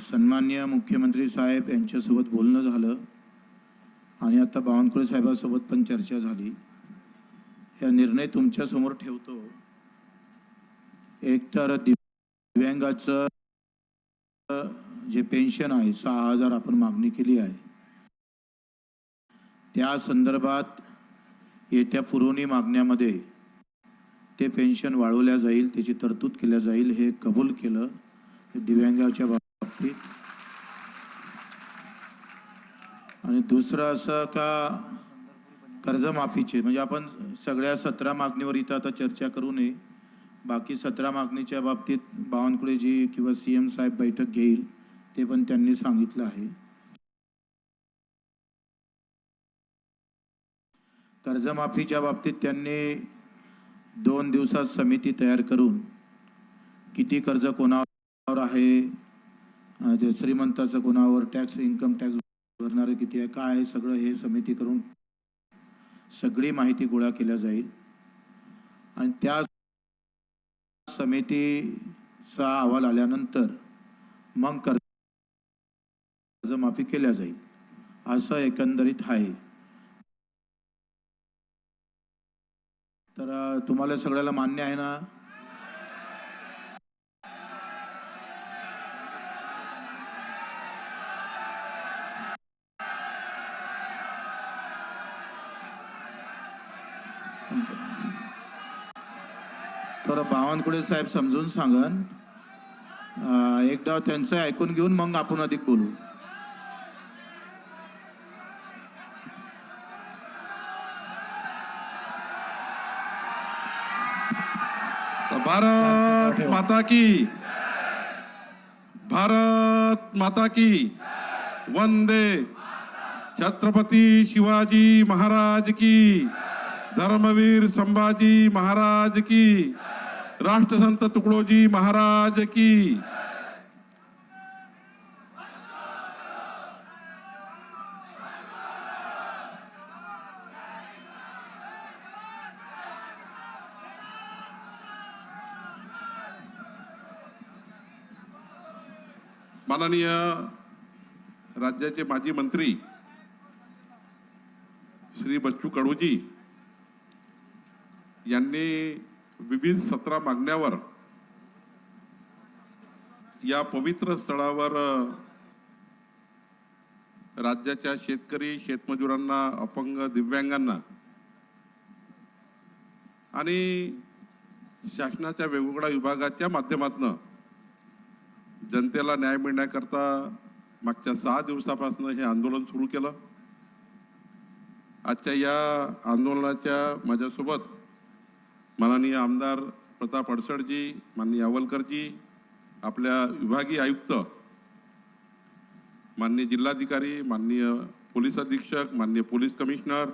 सन्मान्य मुख्यमंत्री साहेब यांच्यासोबत बोलणं झालं आणि आता बावनकुळे साहेबांसोबत पण चर्चा झाली. या निर्णय तुमच्यासमोर ठेवतो. एक तर दिव्यांगाचं जे पेन्शन आहे सहा हजार आपण मागणी केली आहे. त्या संदर्भात येत्या पुरवणी मागण्यामध्ये ते पेन्शन वाढवल्या जाईल त्याची तरतूद केल्या जाईल हे कबूल केलं. दिव्यांगाच्या बाबतीत. आणि दुसरं असं का कर्जमाफीचे म्हणजे आपण सगळ्या सतरा मागणीवर इथं आता चर्चा करू नये. बाकी सतरा मागणीच्या बाबतीत बावनकुळेजी किंवा सी एम साहेब बैठक घेईल ते पण त्यांनी सांगितलं आहे. कर्जमाफीच्या बाबतीत त्यांनी दोन दिवसात समिती तयार करून किती कर्ज कोणा आहे. जे श्रीमंताचं कोणावर टॅक्स इन्कम टॅक्स भरणारे किती आहे काय आहे सगळं हे समिती करून सगळी माहिती गोळा केल्या जाईल. आणि त्या समितीचा अहवाल आल्यानंतर मग कर्जमाफी केल्या जाईल. असं एकंदरीत आहे. तर तुम्हाला सगळ्याला मान्य आहे ना? तर बावनकुळे साहेब समजून सांगन. एकदा त्यांचं ऐकून घेऊन मग आपण अधिक बोलू. भारत माता की. भारत माता की. वंदे. छत्रपती शिवाजी महाराज की. धर्मवीर संभाजी महाराज की। राष्ट्रसंत तुकडोजी महाराज की। माननीय राज्याचे माजी मंत्री श्री बच्चू कडूजी यांनी विविध सतरा मागण्यावर या पवित्र स्थळावर राज्याच्या शेतकरी शेतमजुरांना अपंग दिव्यांगांना आणि शासनाच्या वेगवेगळ्या विभागाच्या माध्यमातून जनतेला न्याय मिळण्याकरता मागच्या सहा दिवसापासून हे आंदोलन सुरू केलं. आजच्या या आंदोलनाच्या माझ्यासोबत माननीय आमदार प्रताप अडसडजी माननीय आवलकरजी आपल्या विभागीय आयुक्त माननीय जिल्हाधिकारी माननीय पोलीस अधीक्षक माननीय पोलीस कमिशनर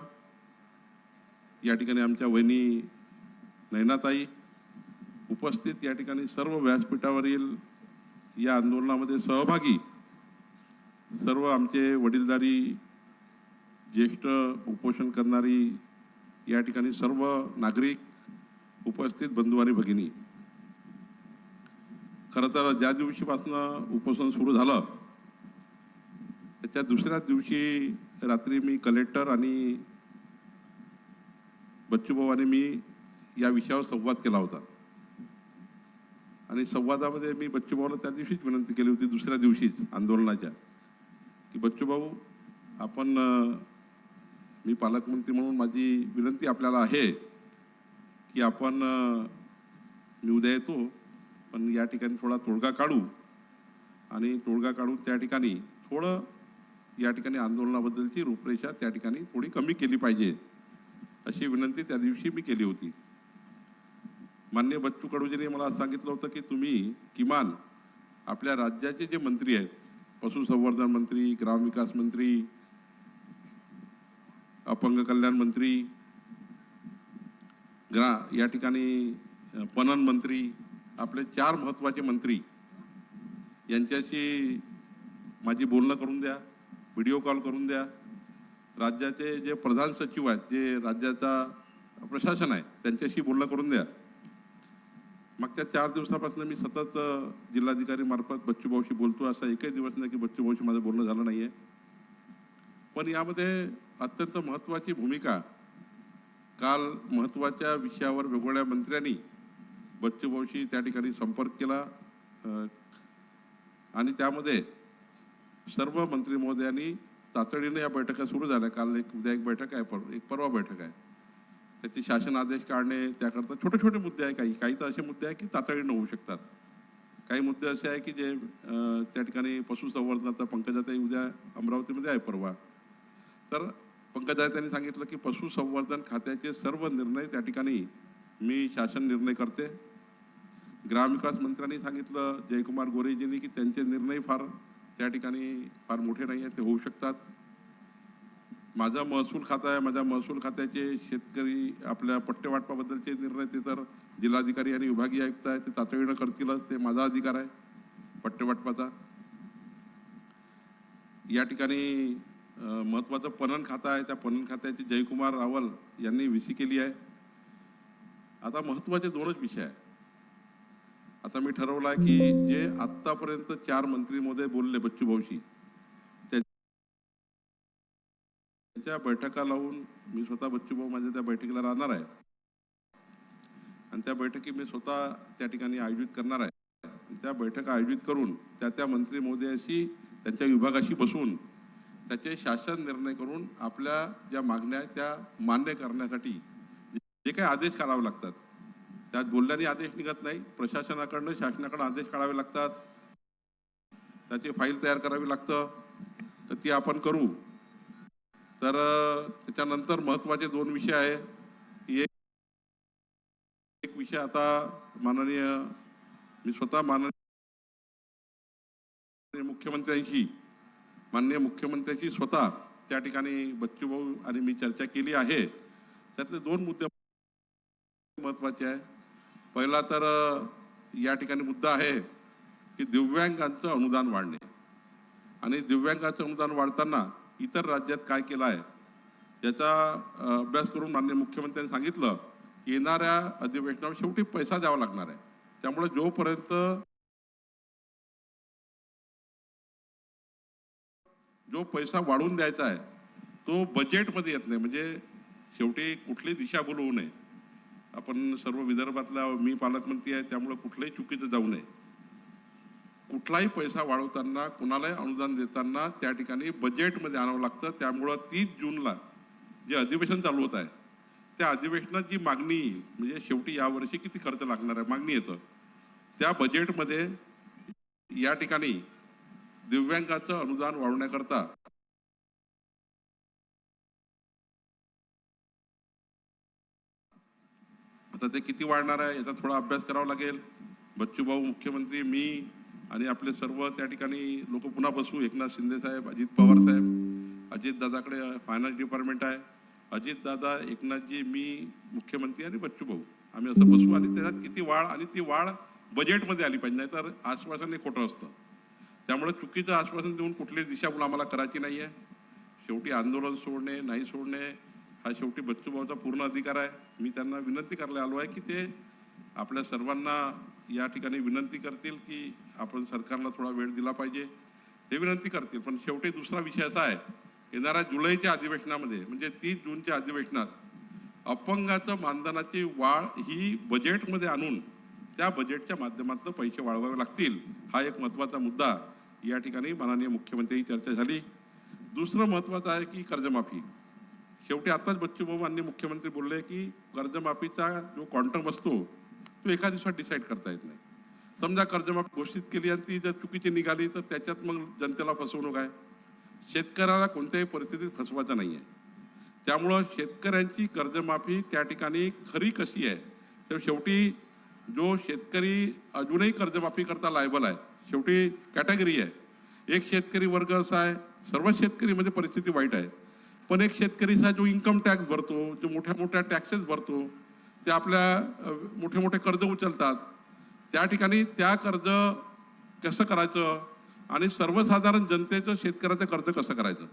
या ठिकाणी आमच्या वहिनी नैनाताई उपस्थित या ठिकाणी सर्व व्यासपीठावरील या आंदोलनामध्ये सहभागी सर्व आमचे वडीलधारी ज्येष्ठ उपोषण करणारी या ठिकाणी सर्व नागरिक उपस्थित बंधू आणि भगिनी. खरं तर ज्या दिवशीपासनं उपोषण सुरू झालं त्याच्या दुसऱ्याच दिवशी रात्री मी कलेक्टर आणि बच्चूभाऊ मी या विषयावर संवाद केला होता. आणि संवादामध्ये मी बच्चूभाऊला त्या दिवशीच विनंती केली होती दुसऱ्या दिवशीच आंदोलनाच्या की बच्चूभाऊ आपण मी पालकमंत्री म्हणून माझी विनंती आपल्याला आहे की आपण मी उद्या येतो पण या ठिकाणी थोडा तोडगा काढू आणि तोडगा काढून त्या ठिकाणी थोडं या ठिकाणी आंदोलनाबद्दलची रूपरेषा त्या ठिकाणी थोडी कमी केली पाहिजे अशी विनंती त्या दिवशी मी केली होती. मान्य बच्चू कडूजींनी मला सांगितलं होतं की तुम्ही किमान आपल्या राज्याचे जे मंत्री आहेत पशुसंवर्धन मंत्री ग्रामविकास मंत्री अपंग कल्याण मंत्री ग्रा या ठिकाणी पणन मंत्री आपले चार महत्त्वाचे मंत्री यांच्याशी माझी बोलणं करून द्या व्हिडिओ कॉल करून द्या. राज्याचे जे प्रधान सचिव आहेत जे राज्याचा प्रशासन आहे त्यांच्याशी बोलणं करून द्या. मागच्या चार दिवसापासून मी सतत जिल्हाधिकारी मार्फत बच्चूभाऊशी बोलतो असा एकही दिवस नाही की बच्चूभाऊशी माझं बोलणं झालं नाही आहे पण यामध्ये अत्यंत महत्त्वाची भूमिका काल महत्त्वाच्या विषयावर वेगवेगळ्या मंत्र्यांनी बच्चूभाऊशी त्या ठिकाणी संपर्क केला. आणि त्यामध्ये सर्व मंत्री महोदयांनी तातडीने या बैठका सुरू झाल्या. काल एक उद्या एक बैठक आहे पर एक परवा बैठक आहे. त्याचे शासन आदेश काढणे त्याकरता छोटे छोटे मुद्दे आहे काही. काही तर असे मुद्दे आहे की तातडीनं होऊ शकतात. काही मुद्दे असे आहे की जे त्या ठिकाणी पशुसंवर्धनाचा पंकजाताई उद्या अमरावतीमध्ये आहे परवा. तर पंकजाताई त्यांनी सांगितलं की पशुसंवर्धन खात्याचे सर्व निर्णय त्या ठिकाणी मी शासन निर्णय करते. ग्रामविकास मंत्र्यांनी सांगितलं जयकुमार गोरेजींनी की त्यांचे निर्णय फार त्या ठिकाणी फार मोठे नाही आहेत ते होऊ शकतात. माझा महसूल खाता आहे माझ्या महसूल खात्याचे शेतकरी आपल्या पट्टेवाटपाबद्दलचे निर्णय ते तर जिल्हाधिकारी आणि विभागीय आयुक्त आहे ते तातडीनं करतीलच ते माझा अधिकार आहे पट्टेवाटपाचा. या ठिकाणी महत्त्वाचं पणन खातं आहे त्या पणन खात्याची जयकुमार रावल यांनी व्ही सी केली आहे. आता महत्त्वाचे दोनच विषय आहे आता मी ठरवलं आहे की जे आत्तापर्यंत चार मंत्री महोदय बोलले बच्चू भाऊशी त्या बैठका लावून मी स्वतः बच्चू भाऊ माझ्या त्या बैठकीला राहणार आहे. आणि त्या बैठकी मी स्वतः त्या ठिकाणी आयोजित करणार आहे. त्या बैठका आयोजित करून त्या त्या मंत्री महोदयाशी त्यांच्या विभागाशी बसून त्याचे शासन निर्णय करून आपल्या ज्या मागण्या आहेत त्या मान्य करण्यासाठी जे काही आदेश काढावे लागतात. त्यात बोलल्याने आदेश निघत नाही प्रशासनाकडनं शासनाकडं आदेश काढावे लागतात. त्याची फाईल तयार करावी लागतं. तर ती आपण करू. तर त्याच्यानंतर महत्त्वाचे दोन विषय आहे. की एक एक विषय आता माननीय मी स्वतः माननीय मुख्यमंत्र्यांशी माननीय मुख्यमंत्र्यांशी स्वतः त्या ठिकाणी बच्चूभाऊ आणि मी चर्चा केली आहे. त्यातले दोन मुद्दे महत्त्वाचे आहे पहिला तर या ठिकाणी मुद्दा आहे की दिव्यांगांचं अनुदान वाढणे. आणि दिव्यांगाचं अनुदान वाढताना इतर राज्यात काय केलं आहे याचा अभ्यास करून माननीय मुख्यमंत्र्यांनी सांगितलं येणाऱ्या अधिवेशनावर शेवटी पैसा द्यावा लागणार आहे. त्यामुळे जोपर्यंत जो पैसा वाढवून द्यायचा आहे तो बजेटमध्ये येत नाही. म्हणजे शेवटी कुठली दिशाभूल होऊ नये. आपण सर्व विदर्भातला मी पालकमंत्री आहे त्यामुळे कुठलंही चुकीचं जाऊ नये. कुठलाही पैसा वाढवताना कुणालाही अनुदान देताना त्या ठिकाणी बजेटमध्ये आणावं लागतं. त्यामुळं तीस जूनला जे अधिवेशन चालू होत आहे त्या अधिवेशनात जी मागणी येईल म्हणजे शेवटी यावर्षी किती खर्च लागणार आहे मागणी येतं. त्या बजेटमध्ये या ठिकाणी दिव्यांगाचं अनुदान वाढवण्याकरता. आता ते किती वाढणार आहे याचा थोडा अभ्यास करावा लागेल. बच्चूभाऊ मुख्यमंत्री मी आणि आपले सर्व त्या ठिकाणी लोक पुन्हा बसू. एकनाथ शिंदे साहेब अजित पवार साहेब अजित दादाकडे फायनान्स डिपार्टमेंट आहे. अजित दादा एकनाथजी मी मुख्यमंत्री आणि बच्चू भाऊ. आम्ही असं बसू आणि त्याच्यात किती वाढ आणि ती वाढ बजेटमध्ये आली पाहिजे. नाहीतर आश्वासन हे खोटं असतं. त्यामुळे चुकीचं आश्वासन देऊन कुठली दिशाभूल आम्हाला करायची नाही आहे शेवटी आंदोलन सोडणे नाही सोडणे हा शेवटी बच्चूभाऊचा पूर्ण अधिकार आहे. मी त्यांना विनंती करायला आलो आहे की ते आपल्या सर्वांना या ठिकाणी विनंती करतील की आपण सरकारला थोडा वेळ दिला पाहिजे. ते विनंती करतील पण शेवटी दुसरा विषय असा आहे येणाऱ्या जुलैच्या अधिवेशनामध्ये म्हणजे तीस जूनच्या अधिवेशनात अपंगाचं मानधनाची वाढ ही बजेटमध्ये आणून त्या बजेटच्या माध्यमातून पैसे वाढवावे लागतील हा एक महत्त्वाचा मुद्दा या ठिकाणी माननीय मुख्यमंत्री चर्चा झाली. दुसरं महत्त्वाचं आहे की कर्जमाफी. शेवटी आताच बच्चूभाऊ माननीय मुख्यमंत्री बोलले की कर्जमाफीचा जो क्वांटम असतो तो एका दिवसात डिसाईड करता येत नाही. समजा कर्जमाफी घोषित केली आणि ती जर चुकीची निघाली तर त्याच्यात मग जनतेला फसवणूक आहे. शेतकऱ्याला कोणत्याही परिस्थितीत फसवायचं नाही आहे त्यामुळं शेतकऱ्यांची कर्जमाफी त्या ठिकाणी खरी कशी आहे तर शेवटी जो शेतकरी अजूनही कर्जमाफी करता लायबल आहे शेवटी कॅटेगरी आहे. एक शेतकरी वर्ग असा आहे सर्व म्हणजे परिस्थिती वाईट आहे. पण एक शेतकरी असा जो इन्कम टॅक्स भरतो जो मोठ्या मोठ्या टॅक्सेस भरतो ते आपल्या मोठे मोठे कर्ज उचलतात त्या ठिकाणी त्या कर्ज कसं करायचं आणि सर्वसाधारण जनतेचं शेतकऱ्याचं कर्ज कसं करायचं?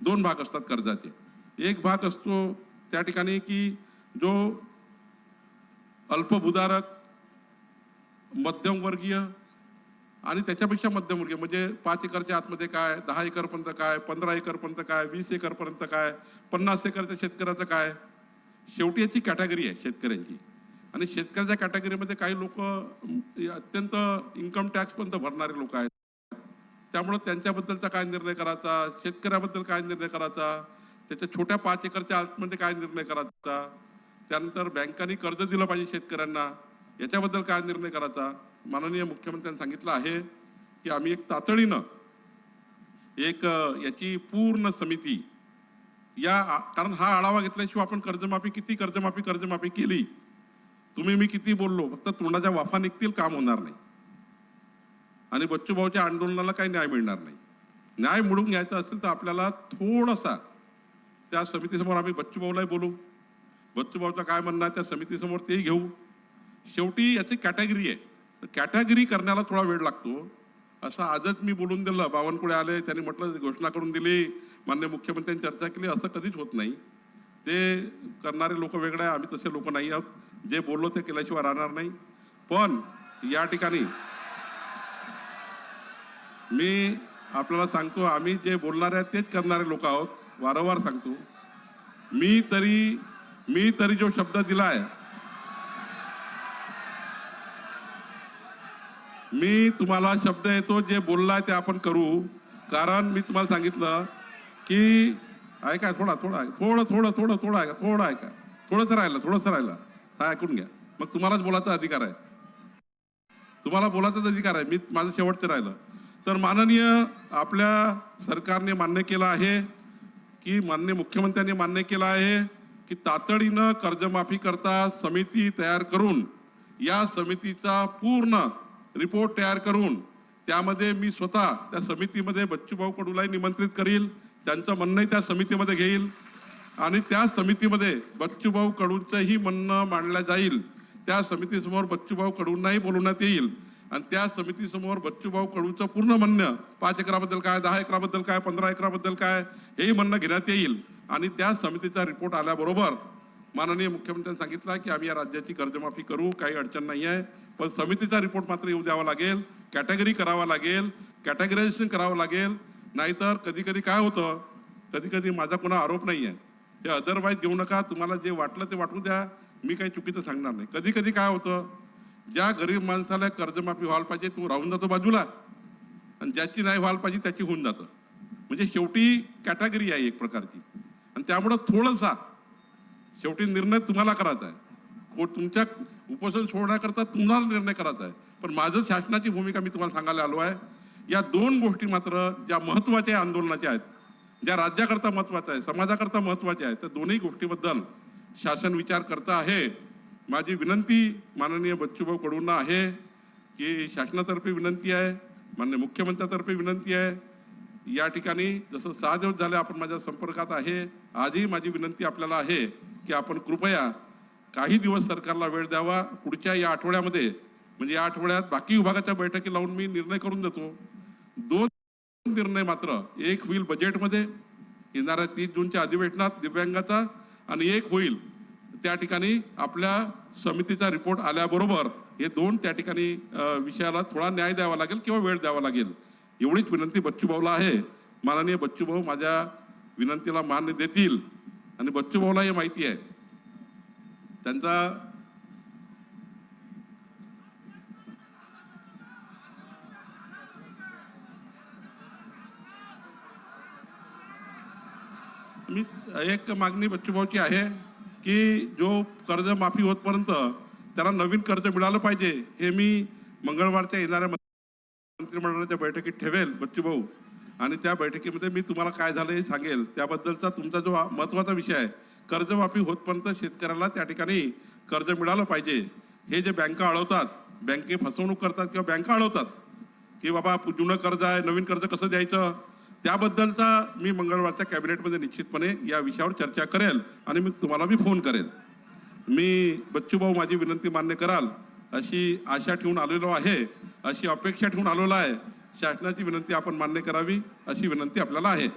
दोन भाग असतात कर्जाचे. एक भाग असतो त्या ठिकाणी की जो अल्पभूधारक मध्यमवर्गीय आणि त्याच्यापेक्षा मध्यमवर्गीय म्हणजे पाच एकरच्या आतमध्ये काय दहा एकरपर्यंत काय पंधरा एकरपर्यंत काय वीस एकरपर्यंत काय पन्नास एकरच्या शेतकऱ्याचं काय? शेवटी याची कॅटेगरी आहे शेतकऱ्यांची. आणि शेतकऱ्याच्या कॅटेगरीमध्ये काही लोक अत्यंत इन्कम टॅक्सपर्यंत भरणारे लोक आहेत. त्यामुळं त्यांच्याबद्दलचा काय निर्णय करायचा? शेतकऱ्याबद्दल काय निर्णय करायचा? त्याच्या छोट्या पाच एकरच्या आतमध्ये काय निर्णय करायचा? त्यानंतर बँकांनी कर्ज दिलं पाहिजे शेतकऱ्यांना. याच्याबद्दल काय निर्णय करायचा? माननीय मुख्यमंत्र्यांनी सांगितलं आहे की आम्ही एक तातडीनं एक याची पूर्ण समिती या कारण हा आढावा घेतल्याशिवाय आपण कर्जमाफी किती कर्जमाफी कर्जमाफी केली? तुम्ही मी किती बोललो? फक्त तोंडाच्या वाफा निघतील काम होणार नाही. आणि बच्चूभाऊच्या आंदोलनाला काही न्याय मिळणार नाही. न्याय मिळवून घ्यायचा असेल तर आपल्याला थोडासा त्या समितीसमोर आम्ही बच्चूभाऊलाही बोलू. बच्चूभाऊचं काय म्हणणं आहे त्या समितीसमोर तेही घेऊ. शेवटी याची कॅटेगरी आहे. तर कॅटेगरी करण्याला थोडा वेळ लागतो. असं आजच मी बोलून दिलं. बावनकुळे आले त्यांनी म्हटलं घोषणा करून दिली मान्य मुख्यमंत्र्यांनी चर्चा केली. असं कधीच होत नाही. ते करणारे लोक वेगळे आहे आम्ही तसे लोक नाही आहोत. जे बोललो ते केल्याशिवाय राहणार नाही. पण या ठिकाणी मी आपल्याला सांगतो आम्ही जे बोलणारे आहेत तेच करणारे लोक आहोत. वारंवार सांगतो. मी तरी मी तरी जो शब्द दिला आहे मी तुम्हाला शब्द येतो जे बोललाय ते आपण करू. कारण मी तुम्हाला सांगितलं की ऐका थोडा थोडा थोडं थोडं थोडं थोडं ऐका थोडं ऐका. थोडंसं राहिलं थोडंसं राहिलं. हा ऐकून घ्या. मग तुम्हालाच बोलायचा अधिकार आहे. तुम्हाला बोलायचाच अधिकार आहे. मी माझं शेवटचं राहिलं. तर माननीय आपल्या सरकारने मान्य केलं आहे की मान्य मुख्यमंत्र्यांनी मान्य केलं आहे की तातडीनं कर्जमाफी करता समिती तयार करून या समितीचा पूर्ण रिपोर्ट तयार करून त्यामध्ये मी स्वतः त्या समितीमध्ये बच्चूभाऊ कडूलाही निमंत्रित करील त्यांचं म्हणणंही त्या समितीमध्ये घेईल. आणि त्या समितीमध्ये बच्चूभाऊ कडूंचंही म्हणणं मांडलं जाईल. त्या समितीसमोर बच्चूभाऊ कडूंनाही बोलवण्यात येईल. आणि त्या समितीसमोर बच्चूभाऊ कडूचं पूर्ण म्हणणं पाच एकराबद्दल काय दहा एकराबद्दल काय पंधरा एकराबद्दल काय हेही म्हणणं घेण्यात येईल. आणि त्या समितीचा रिपोर्ट आल्याबरोबर माननीय मुख्यमंत्र्यांनी सांगितलं की आम्ही या राज्याची कर्जमाफी करू काही अडचण नाही आहे. पण समितीचा रिपोर्ट मात्र येऊ द्यावा लागेल कॅटेगरी करावा लागेल कॅटेगरायझेशन करावं लागेल. नाहीतर कधी कधी काय होतं? कधी कधी माझा कोणा आरोप नाही आहे हे अदरवाईज घेऊ नका तुम्हाला जे वाटलं ते वाटू द्या. मी काही चुकीचं सांगणार नाही. कधी कधी काय होतं? ज्या गरीब माणसाला कर्जमाफी व्हायला पाहिजे तो राहून जातो बाजूला. आणि ज्याची नाही व्हायला पाहिजे त्याची होऊन जातं. म्हणजे शेवटी कॅटेगरी आहे एक प्रकारची. आणि त्यामुळं थोडंसा शेवटी निर्णय तुम्हाला करायचा आहे. कोर्ट तुमच्या उपोषण सोडण्याकरता तुम्हाला निर्णय करायचा आहे. पण माझं शासनाची भूमिका मी तुम्हाला सांगायला आलो आहे. या दोन गोष्टी मात्र ज्या महत्त्वाच्या आंदोलनाच्या आहेत ज्या राज्याकरता महत्त्वाच्या आहे समाजाकरता महत्त्वाच्या आहेत त्या दोन्ही गोष्टीबद्दल शासन विचार करता आहे. माझी विनंती माननीय बच्चूभाऊ कडूंना आहे की शासनातर्फे विनंती आहे माननीय मुख्यमंत्र्यातर्फे विनंती आहे या ठिकाणी जसं सहा दिवस झाले आपण माझ्या संपर्कात आहे आजही माझी विनंती आपल्याला आहे की आपण कृपया काही दिवस सरकारला वेळ द्यावा. पुढच्या या आठवड्यामध्ये म्हणजे या आठवड्यात बाकी विभागाच्या बैठकी लावून मी निर्णय करून देतो. दोन निर्णय मात्र एक होईल बजेटमध्ये येणाऱ्या तीस जूनच्या अधिवेशनात दिव्यांगाचा आणि एक होईल त्या ठिकाणी आपल्या समितीचा रिपोर्ट आल्याबरोबर हे दोन त्या ठिकाणी विषयाला थोडा न्याय द्यावा लागेल किंवा वेळ द्यावा लागेल. एवढीच विनंती बच्चूभाऊला आहे. माननीय बच्चूभाऊ माझ्या विनंतीला मान्य देतील. आणि बच्चूभाऊला हे माहिती आहे. त्यांचा मी एक मागणी बच्चूभाऊची आहे की जो कर्ज माफी होतपर्यंत त्याला नवीन कर्ज मिळालं पाहिजे हे मी मंगळवारच्या येणाऱ्या मंत्रिमंडळाच्या बैठकीत ठेवेल बच्चूभाऊ आणि त्या बैठकीमध्ये मी तुम्हाला काय झालं हे सांगेल. त्याबद्दलचा तुमचा जो महत्त्वाचा विषय आहे कर्जमाफी होतपर्यंत शेतकऱ्याला त्या ठिकाणी कर्ज मिळालं पाहिजे. हे जे बँका अडवतात बँके फसवणूक करतात किंवा बँका अडवतात की बाबा जुनं कर्ज आहे नवीन कर्ज कसं द्यायचं? त्याबद्दलचा मी मंगळवारच्या कॅबिनेटमध्ये निश्चितपणे या विषयावर चर्चा करेल आणि मी तुम्हाला मी फोन करेल. मी बच्चूभाऊ माझी विनंती मान्य कराल अशी आशा ठेवून आलेलो आहे. अशी अपेक्षा ठेवून आलेलो आहे. शासनाची विनंती आपण मान्य करावी अशी विनंती आपल्याला आहे.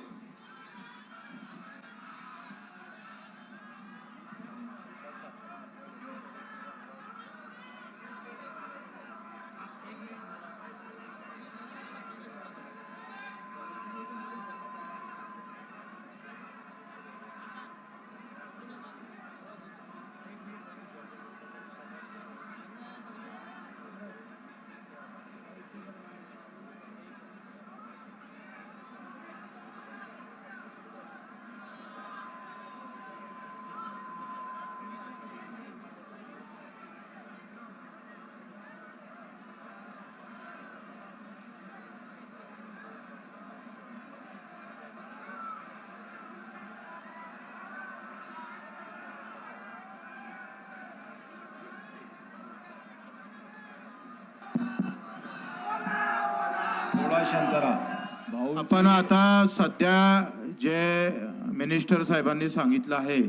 भाऊ आपण आता सध्या जे मिनिस्टर साहेबांनी सांगितलं आहे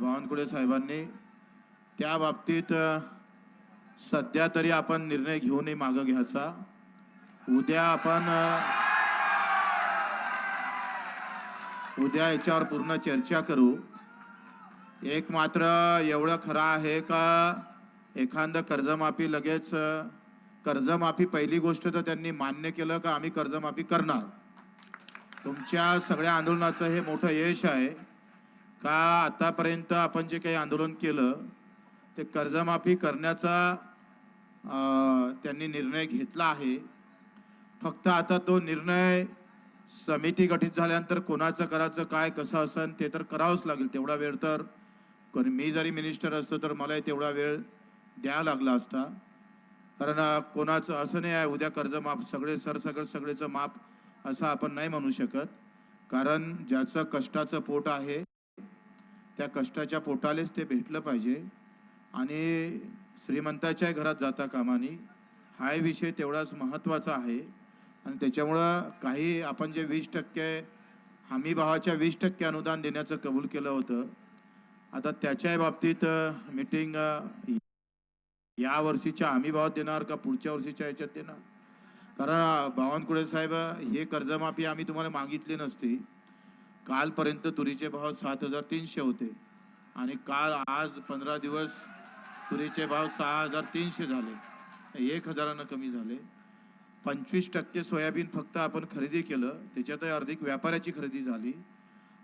बावनकुळे साहेबांनी त्या बाबतीत सध्या तरी आपण निर्णय घेऊनही मागं घ्यायचा. उद्या आपण उद्या याच्यावर पूर्ण चर्चा करू. एक मात्र एवढं खरं आहे का एखादं कर्जमाफी लगेच कर्जमाफी पहिली गोष्ट तर त्यांनी मान्य केलं का आम्ही कर्जमाफी करणार. तुमच्या सगळ्या आंदोलनाचं हे मोठं यश आहे. का आतापर्यंत आपण जे काही आंदोलन केलं ते कर्जमाफी करण्याचा त्यांनी निर्णय घेतला आहे. फक्त आता तो निर्णय समिती गठीत झाल्यानंतर कोणाचं करायचं काय कसं असन ते तर करावंच लागेल. तेवढा वेळ तर कोणी मी जरी मिनिस्टर असतो तर मलाही तेवढा वेळ द्यावा लागला असता. कारण कोणाचं असं नाही आहे उद्या कर्ज माफ सगळे सरसकट सगळेचं माफ असं आपण नाही म्हणू शकत. कारण ज्याचं कष्टाचं पोट आहे त्या कष्टाच्या पोटालेच ते भेटलं पाहिजे. आणि श्रीमंताच्या घरात जाता कामानी. हा विषय तेवढाच महत्त्वाचा आहे. आणि त्याच्यामुळं काही आपण जे वीस टक्के हमी भावाच्या वीस टक्के अनुदान देण्याचं कबूल केलं होतं. आता त्याच्या बाबतीत मीटिंग या वर्षीच्या हमी भावात देणार का पुढच्या वर्षीच्या याच्यात देणार? कारण बावनकुळे साहेब हे कर्जमाफी आम्ही तुम्हाला मागितली नसती. कालपर्यंत तुरीचे भाव सात हजार तीनशे होते. आणि काल आज पंधरा दिवस तुरीचे भाव सहा हजार तीनशे झाले. एक हजारानं कमी झाले. पंचवीस टक्के सोयाबीन फक्त आपण खरेदी केलं. त्याच्यातही अर्धिक व्यापाऱ्याची खरेदी झाली.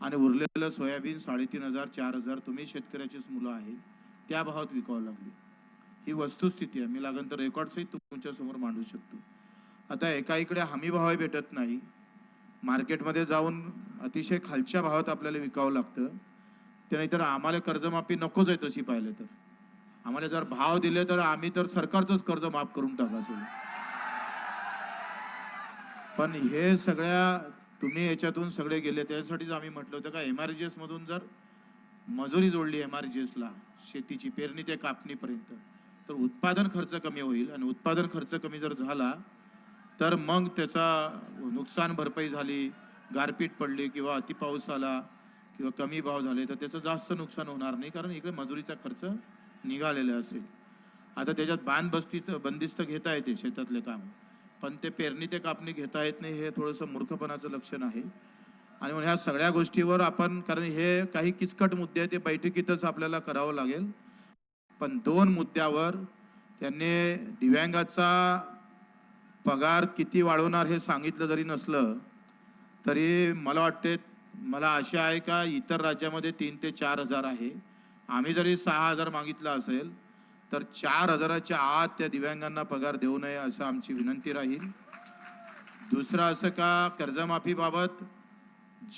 आणि उरलेलं सोयाबीन साडेतीन हजार चार हजार तुम्ही शेतकऱ्याचीच मुलं आहे. त्या भावात विकावं लागली. ही वस्तुस्थिती आहे. मी लागन तर रेकॉर्डसहित तुमच्यासमोर मांडू शकतो. आता एका इकडे हमी भावही भेटत नाही. मार्केटमध्ये जाऊन अतिशय खालच्या भावात आपल्याला विकावं लागतं. ते नाहीतर आम्हाला कर्जमाफी नकोच आहे तशी पाहिलं तर. आम्हाला जर भाव दिले तर आम्ही तर सरकारचंच कर्ज माफ करून टाकायचो. पण हे सगळ्या तुम्ही याच्यातून सगळे गेले त्याच्यासाठीच आम्ही म्हटलं होतं का एम आर जी एसमधून जर मजुरी जोडली एम आर जी एसला शेतीची पेरणी ते कापणीपर्यंत. तर उत्पादन खर्च कमी होईल आणि उत्पादन खर्च कमी जर झाला तर मग त्याचा नुकसान भरपाई झाली गारपीट पडली किंवा अति पाऊस आला किंवा कमी भाव झाले तर त्याचं जास्त नुकसान होणार नाही कारण इकडे मजुरीचा खर्च निघालेला असेल. आता त्याच्यात बांधबस्तीचं बंदिस्त घेता येते शेतातले काम पण ते पेरणी ते कापणी घेता येत नाही हे थोडंसं मूर्खपणाचं लक्षण आहे. आणि म्हणून ह्या सगळ्या गोष्टीवर आपण कारण हे काही किचकट मुद्दे आहेत ते बैठकीतच आपल्याला करावं लागेल. पण दोन मुद्द्यावर त्यांनी दिव्यांगाचा पगार किती वाढवणार हे सांगितलं जरी नसलं तरी मला वाटते मला आशा आहे का इतर राज्यामध्ये तीन ते चार हजार आहे. आम्ही जरी सहा हजार मागितलं असेल तर चार हजाराच्या आत त्या दिव्यांगांना पगार देऊ नये असं आमची विनंती राहील. दुसरं असं का कर्जमाफीबाबत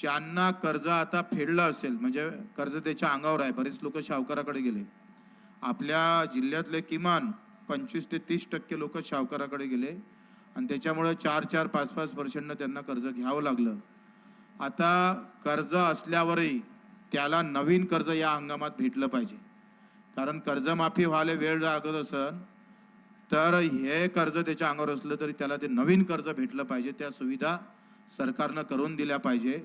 ज्यांना कर्ज आता फेडलं असेल म्हणजे कर्ज त्याच्या अंगावर आहे बरेच लोक सावकाराकडे गेले. आपल्या जिल्ह्यातले किमान पंचवीस ते तीस टक्के लोक सावकाराकडे गेले. आणि त्याच्यामुळं चार चार पाच पाच पर्सेंटनं त्यांना कर्ज घ्यावं लागलं. आता कर्ज असल्यावरही त्याला नवीन कर्ज या हंगामात भेटलं पाहिजे. कारण कर्जमाफी व्हायला वेळ लागत असन तर हे कर्ज त्याच्या अंगावर असलं तरी त्याला ते नवीन कर्ज भेटलं पाहिजे. त्या सुविधा सरकारनं करून दिल्या पाहिजे.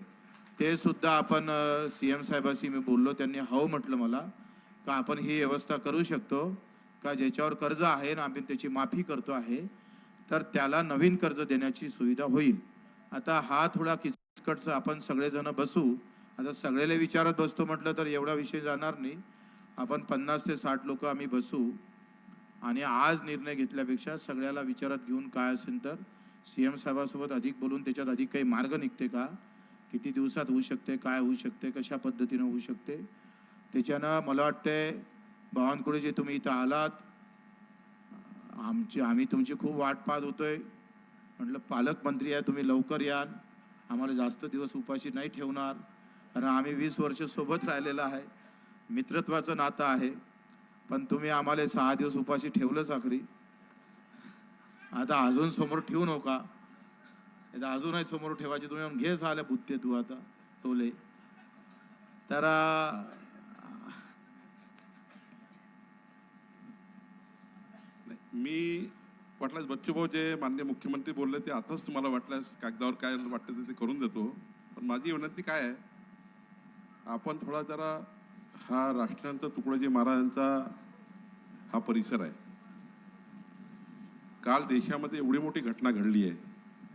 ते सुद्धा आपण सी एम साहेबाशी मी बोललो त्यांनी हो म्हटलं मला. का आपण ही व्यवस्था करू शकतो? का ज्याच्यावर कर्ज आहे ना आम्ही त्याची माफी करतो आहे तर त्याला नवीन कर्ज देण्याची सुविधा होईल. आता हा थोडा किचकटचा आपण सगळेजण बसू. आता सगळ्याला विचारत बसतो म्हटलं तर एवढा विषय जाणार नाही. आपण पन्नास ते साठ लोक आम्ही बसू. आणि आज निर्णय घेतल्यापेक्षा सगळ्याला विचारात घेऊन काय असेल तर सी एम साहेबासोबत अधिक बोलून त्याच्यात अधिक काही मार्ग निघते का? किती दिवसात होऊ शकते? काय होऊ शकते? कशा पद्धतीनं होऊ शकते? त्याच्यानं मला वाटतंय बावनकुळे जे तुम्ही इथं आलात आमची आम्ही तुमची खूप वाट पाहत होतोय. म्हटलं पालकमंत्री आहे तुम्ही लवकर याल. आम्हाला जास्त दिवस उपाशी नाही ठेवणार. कारण आम्ही वीस वर्ष सोबत राहिलेलं आहे. मित्रत्वाचं नातं आहे. पण तुम्ही आम्हाला सहा दिवस उपाशी ठेवलंच आखरी आता अजून समोर ठेवू नका. आता अजूनही समोर ठेवायचे तुम्ही म्हणून घे झाले बुत्ते तू आता टोले. तर मी वाटल्यास बच्चूभाऊ जे मान्य मुख्यमंत्री बोलले ते आताच तुम्हाला वाटल्यास कागदावर काय वाटतं ते- ते करून देतो. पण माझी विनंती काय आहे आपण थोडा जरा हा राष्ट्रांत तुकडोजी महाराजांचा हा परिसर आहे. काल देशामध्ये एवढी मोठी घटना घडली आहे.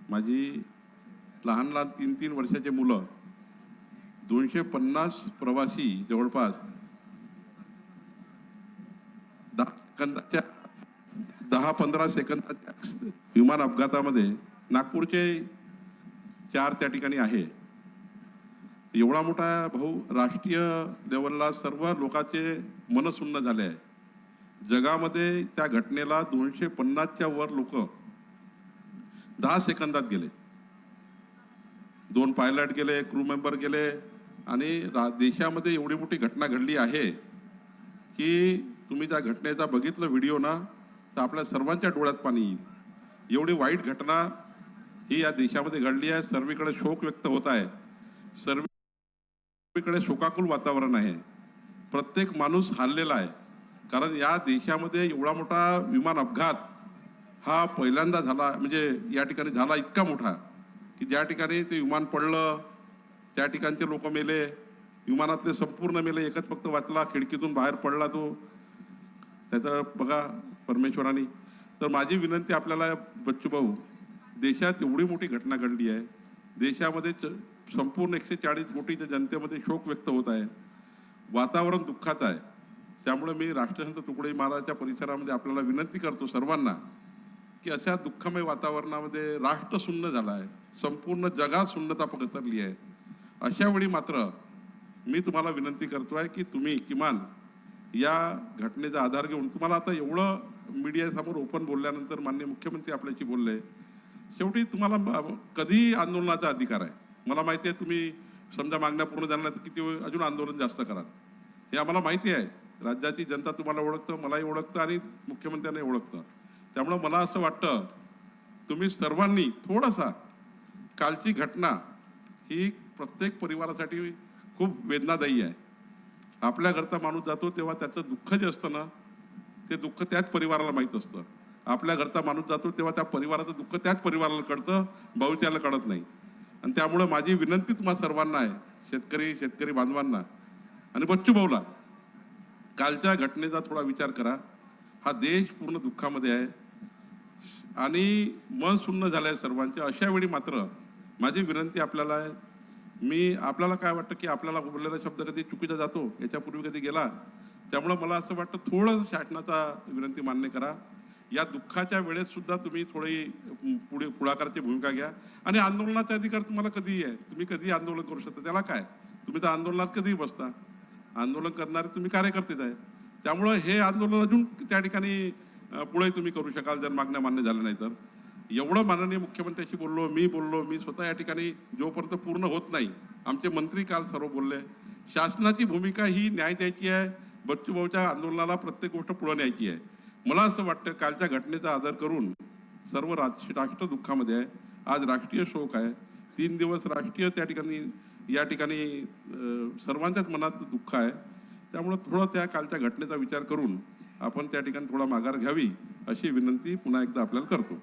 माझी लहान लहान तीन तीन वर्षाचे मुलं दोनशे पन्नास प्रवासी जवळपास दहा सेकंदाच्या दहा पंधरा सेकंदाच्या विमान अपघातामध्ये नागपूरचे चार त्या ठिकाणी आहे. एवढा मोठा भाऊ राष्ट्रीय लेवलला सर्व लोकांचे मन सुन्न झाले आहे. जगामध्ये त्या घटनेला दोनशे पन्नासच्या वर लोक दहा सेकंदात गेले. दोन पायलट गेले क्रू मेंबर गेले आणि रा देशामध्ये एवढी मोठी घटना घडली आहे की तुम्ही त्या घटनेचा बघितलं व्हिडिओ ना तर आपल्या सर्वांच्या डोळ्यात पाणी येईल. एवढी वाईट घटना ही या देशामध्ये घडली आहे. सर्वीकडे शोक व्यक्त होत आहे. सर्वीकडे शोकाकुल वातावरण आहे. प्रत्येक माणूस हारलेला आहे. कारण या देशामध्ये एवढा मोठा विमान अपघात हा पहिल्यांदा झाला म्हणजे या ठिकाणी झाला इतका मोठा की ज्या ठिकाणी ते विमान पडलं त्या ठिकाणचे लोक मेले विमानातले संपूर्ण मेले एकच फक्त वाचला खिडकीतून बाहेर पडला तो. त्याचं बघा परमेश्वराने. तर माझी विनंती आपल्याला बच्चू भाऊ देशात एवढी मोठी घटना घडली आहे. देशामध्ये च- संपूर्ण एकशे चाळीस कोटीच्या जनतेमध्ये शोक व्यक्त होत आहे. वातावरण दुःखाचं आहे. त्यामुळे मी राष्ट्रसंत तुकडे महाराजाच्या परिसरामध्ये आपल्याला विनंती करतो सर्वांना की अशा दुःखमय वातावरणामध्ये राष्ट्र सुन्न झाला आहे. संपूर्ण जगात सुन्नता पसरली आहे. अशा वेळी मात्र मी तुम्हाला विनंती करतो आहे की तुम्ही किमान या घटनेचा आधार घेऊन तुम्हाला आता एवढं मीडियासमोर ओपन बोलल्यानंतर माननीय मुख्यमंत्री आपल्याशी बोलले शेवटी तुम्हाला कधीही आंदोलनाचा अधिकार आहे? मला माहिती आहे तुम्ही समजा मागण्या पूर्ण झाल्या नाही तर किती वेळ अजून आंदोलन जास्त कराल. हे आम्हाला माहिती आहे. राज्याची जनता तुम्हाला ओळखतं मलाही ओळखतं आणि मुख्यमंत्र्यांनाही ओळखतं. त्यामुळं मला असं वाटतं तुम्ही सर्वांनी थोडासा कालची घटना ही प्रत्येक परिवारासाठी खूप वेदनादायी आहे. आपल्या घरचा माणूस जातो तेव्हा त्याचं दुःख जे असतं ना ते दुःख त्याच परिवाराला माहीत असतं. आपल्या घरचा माणूस जातो तेव्हा त्या परिवाराचं दुःख त्याच परिवाराला कळतं भविष्याला कळत नाही. आणि त्यामुळं माझी विनंती तुम्हा सर्वांना आहे शेतकरी शेतकरी बांधवांना आणि बच्चू भाऊला कालच्या घटनेचा थोडा विचार करा. हा देश पूर्ण दुःखामध्ये आहे. आणि मन सुन्न झालं आहे सर्वांचे अशा वेळी मात्र माझी विनंती आपल्याला आहे. मी आपल्याला काय वाटतं की आपल्याला बोललेला शब्द कधी चुकीचा जातो याच्यापूर्वी कधी गेला? त्यामुळं मला असं वाटतं थोडं शासनाचा विनंती मान्य करा. या दुःखाच्या वेळेस सुद्धा तुम्ही थोडी पुढे पुढाकाराची भूमिका घ्या. आणि आंदोलनाचा अधिकार तुम्हाला कधीही आहे तुम्ही कधीही आंदोलन करू शकता. त्याला काय? तुम्ही तर आंदोलनात कधीही बसता. आंदोलन करणारे तुम्ही कार्यकर्तेच आहे त्यामुळं हे आंदोलन अजून त्या ठिकाणी पुढे तुम्ही करू शकाल जर मागण्या मान्य झाल्या नाही तर. एवढं माननीय मुख्यमंत्र्याशी बोललो मी बोललो मी स्वतः या ठिकाणी जोपर्यंत पूर्ण होत नाही आमचे मंत्री काल सर्व बोलले. शासनाची भूमिका ही न्याय द्यायची आहे. बच्चूभाऊच्या आंदोलनाला प्रत्येक गोष्ट पुढे न्यायची आहे. मला असं वाटतं कालच्या घटनेचा आदर करून सर्व राज राष्ट्र दुःखामध्ये आहे. आज राष्ट्रीय शोक आहे. तीन दिवस राष्ट्रीय त्या ठिकाणी या ठिकाणी सर्वांच्याच मनात दुःख आहे. त्यामुळं थोडं त्या कालच्या घटनेचा विचार करून आपण त्या ठिकाणी थोडा माघार घ्यावी अशी विनंती पुन्हा एकदा आपल्याला करतो.